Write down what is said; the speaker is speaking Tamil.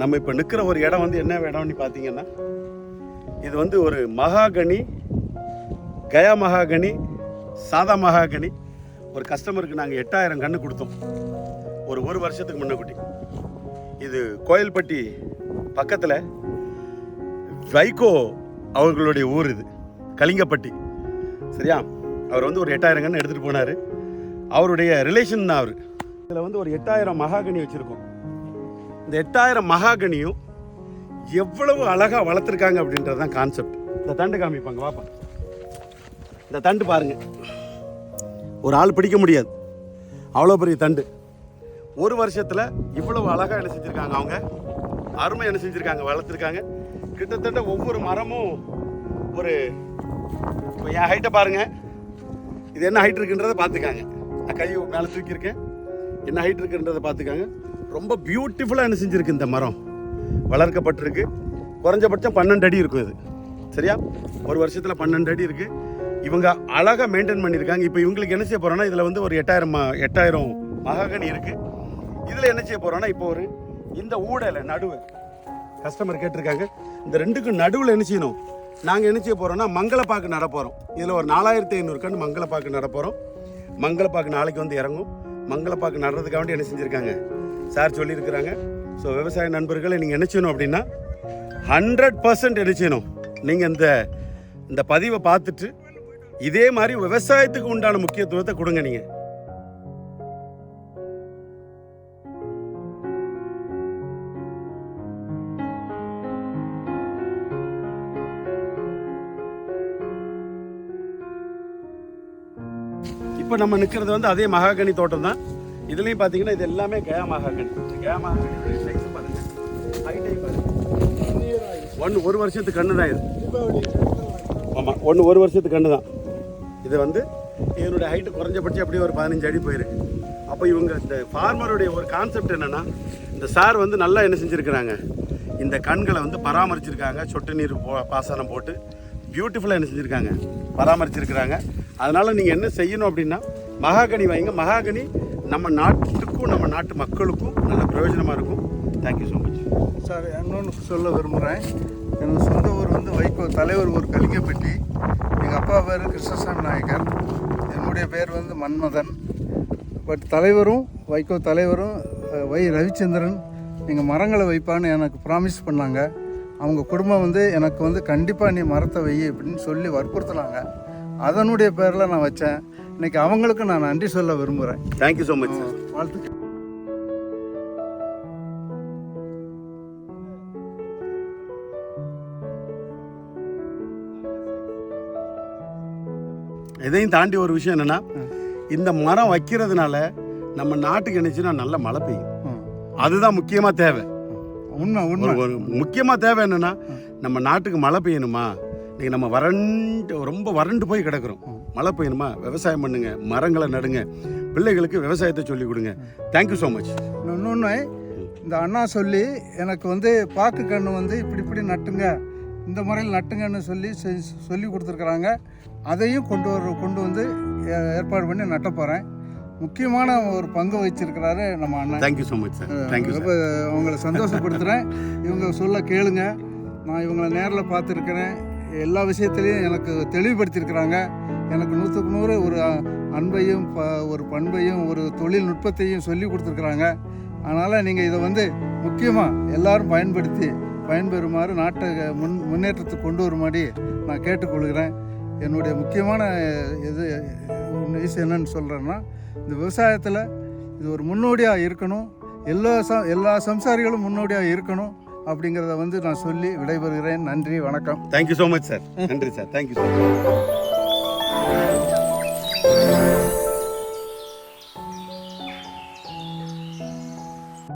நம்ம இப்போ நிற்கிற ஒரு இடம் வந்து என்ன இடம்னு பார்த்தீங்கன்னா இது வந்து ஒரு மகாகனி கயா மகாகனி சாதா மகாகனி. ஒரு கஸ்டமருக்கு நாங்கள் எட்டாயிரம் கன்று கொடுத்தோம். ஒரு ஒரு வருஷத்துக்கு முன்னக்குட்டி இது கோயில்பட்டி பக்கத்தில் வைகோ அவர்களுடைய ஊர் இது கலிங்கப்பட்டி. சரியா? அவர் வந்து ஒரு எட்டாயிரம் கன்று எடுத்துகிட்டு போனார். அவருடைய ரிலேஷன் தான் அவர். இதில் வந்து ஒரு எட்டாயிரம் மகாகனி வச்சுருக்கோம். இந்த எட்டாயிரம் மகாகனியும் எவ்வளவு அழகாக வளர்த்துருக்காங்க அப்படின்றது தான் கான்செப்ட் இந்த தண்டு காமிப்பாங்க வாப்பா. இந்த தண்டு பாருங்க. ஒரு ஆள் பிடிக்க முடியாது. அவ்வளோ பெரிய தண்டு. ஒரு வருஷத்தில் இவ்வளவு அழகாக என்ன செஞ்சுருக்காங்க அவங்க? அருமை என்ன செஞ்சுருக்காங்க வளர்த்துருக்காங்க. கிட்டத்தட்ட ஒவ்வொரு மரமும் ஒரு இப்போ என் ஹைட்டை பாருங்க. இது என்ன ஹைட் இருக்குன்றதை பார்த்துக்காங்க. நான் கை மேலே தூக்கியிருக்கேன். என்ன ஹைட் இருக்குன்றதை பார்த்துக்காங்க. ரொம்ப பியூட்டிஃபுல்லாக என்ன செஞ்சுருக்கு இந்த மரம். வளர்க்கப்பட்டிருக்கு. குறைஞ்சபட்சம் பன்னெண்டு அடி இருக்கும் இது. சரியா? ஒரு வருஷத்தில் பன்னெண்டு அடி இருக்குது இவங்க அழகாக மெயின்டைன் பண்ணியிருக்காங்க. இப்போ இவங்களுக்கு என்ன செய்ய போகிறோன்னா இதில் வந்து ஒரு எட்டாயிரம் எட்டாயிரம் மகாகனி இருக்குது இதில் என்ன செய்ய போகிறோன்னா இப்போ ஒரு இந்த ஊடலை நடுவு. கஸ்டமர் கேட்டிருக்காங்க. இந்த ரெண்டுக்கும் நடுவில் என்ன செய்யணும்? நாங்கள் என்ன செய்ய போகிறோம்னா மங்களப்பாக்கு நட போகிறோம் இதில் ஒரு நாலாயிரத்தி ஐநூறு மங்களப்பாக்கு நட போகிறோம் மங்களப்பாக்கு நாளைக்கு வந்து இறங்கும். மங்களப்பாக்கு நடுறதுக்காக வேண்டி என்ன செஞ்சுருக்காங்க? சார் சொல்லியிருக்கிறாங்க. ஸோ விவசாய நண்பர்களை நீங்கள் என்ன செய்யணும் அப்படின்னா ஹண்ட்ரட் பர்சன்ட் என்ன செய்யணும் நீங்கள் இந்த இந்த பதிவை பார்த்துட்டு இதே மாதிரி விவசாயத்துக்கு உண்டான முக்கியத்துவத்தை கொடுங்க நீங்கள் இப்போ நம்ம நிற்கிறது வந்து அதே மகாகனி தோட்டம் தான் இதுலேயும் பார்த்தீங்கன்னா இது எல்லாமே கேமாகன் மகாகனி. சைஸ் பாருங்க. ஹைட்டை ஒன்று ஒரு வருஷத்துக்கு கண்ணு தான் இது. ஆமாம் ஒன்று ஒரு வருஷத்துக்கு கண்ணு தான். இது வந்து இதனுடைய ஹைட்டு குறைஞ்சபட்சம் அப்படியே ஒரு பதினஞ்சு அடி போயிருக்கு. அப்போ இவங்க இந்த ஃபார்மருடைய ஒரு கான்செப்ட் என்னென்னா இந்த சார் வந்து நல்லா என்ன செஞ்சுருக்கிறாங்க? இந்த கண்களை வந்து பராமரிச்சிருக்காங்க. சொட்டு நீர் போ பாசனம் போட்டு பியூட்டிஃபுல்லாக என்ன செஞ்சுருக்காங்க? பராமரிச்சிருக்கிறாங்க. அதனால் நீங்கள் என்ன செய்யணும் அப்படின்னா மகாகனி வைங்க. மகாகனி நம்ம நாட்டுக்கும் நம்ம நாட்டு மக்களுக்கும் நல்ல பிரயோஜனமாக இருக்கும். தேங்க்யூ ஸோ மச் சார் இன்னொன்று சொல்ல விரும்புகிறேன் எனது சொந்த ஊர் வந்து வைகோ தலைவர் ஊர் கலிங்கப்பட்டி. எங்கள் அப்பா பேர் கிருஷ்ணசாமி நாயக்கர். என்னுடைய பேர் வந்து மன்மதன். பட் தலைவரும் வைகோ தலைவரும் வை ரவிச்சந்திரன் நீங்கள் மரங்களை வைப்பான்னு எனக்கு ப்ராமிஸ் பண்ணாங்க. அவங்க குடும்பம் வந்து எனக்கு வந்து கண்டிப்பாக நீ மரத்தை வை அப்படின்னு சொல்லி வற்புறுத்தினாங்க. அதனுடைய பேரில் நான் வச்சேன். இன்னைக்கு அவங்களுக்கு நான் நன்றி சொல்ல விரும்புகிறேன் தேங்க்யூ ஸோ மச் வாழ்த்துக்கள். இதையும் தாண்டி ஒரு விஷயம் என்னன்னா இந்த மரம் வைக்கிறதுனால நம்ம நாட்டுக்கு என்னச்சுன்னா நல்ல மழை பெய்யும். அதுதான் முக்கியமாக தேவை. உண்மை உண்மை. முக்கியமாக தேவை என்னன்னா நம்ம நாட்டுக்கு மழை பெய்யணுமா? இன்னைக்கு நம்ம வறண்டு ரொம்ப வறண்டு போய் கிடக்குறோம். மழை பெய்யணுமா? விவசாயம் பண்ணுங்க மரங்களை நடுங்க பிள்ளைகளுக்கு விவசாயத்தை சொல்லி கொடுங்க. தேங்க்யூ ஸோ மச் இன்னொன்று இந்த அண்ணா சொல்லி எனக்கு வந்து பாக்கு கன்று வந்து இப்படி இப்படி நட்டுங்க இந்த முறையில் நட்டுங்கன்னு சொல்லி சொல்லி கொடுத்துருக்குறாங்க. அதையும் கொண்டு வர கொண்டு வந்து ஏற்பாடு பண்ணி நட்ட போகிறேன் முக்கியமான ஒரு பங்கு வச்சிருக்கிறாரு நம்ம அண்ணன் thank you so much sir thank you அவங்கள சந்தோஷப்படுத்துகிறேன் இவங்க சொல்ல கேளுங்க. நான் இவங்களை நேரில் பார்த்துருக்கிறேன். எல்லா விஷயத்துலையும் எனக்கு தெளிவுபடுத்தியிருக்கிறாங்க. எனக்கு நூற்றுக்கு நூறு ஒரு அன்பையும் ப ஒரு பண்பையும் ஒரு தொழில்நுட்பத்தையும் சொல்லி கொடுத்துருக்குறாங்க. அதனால் நீங்கள் இதை வந்து முக்கியமாக எல்லாரும் பயன்படுத்தி பயன்பெறுமாறு நாட்டை முன் முன்னேற்றத்துக்கு கொண்டு வரும்படி நான் கேட்டுக்கொள்கிறேன். என்னுடைய முக்கியமான இது விஷயம் என்னன்னு சொல்கிறேன்னா இந்த விவசாயத்தில் இது ஒரு முன்னோடியாக இருக்கணும். எல்லா ச எல்லா சம்சாரிகளும் முன்னோடியாக இருக்கணும். அப்படிங்கிறத வந்து நான் சொல்லி விடைபெறுகிறேன். நன்றி வணக்கம். Thank you so much sir நன்றி sir thank you so much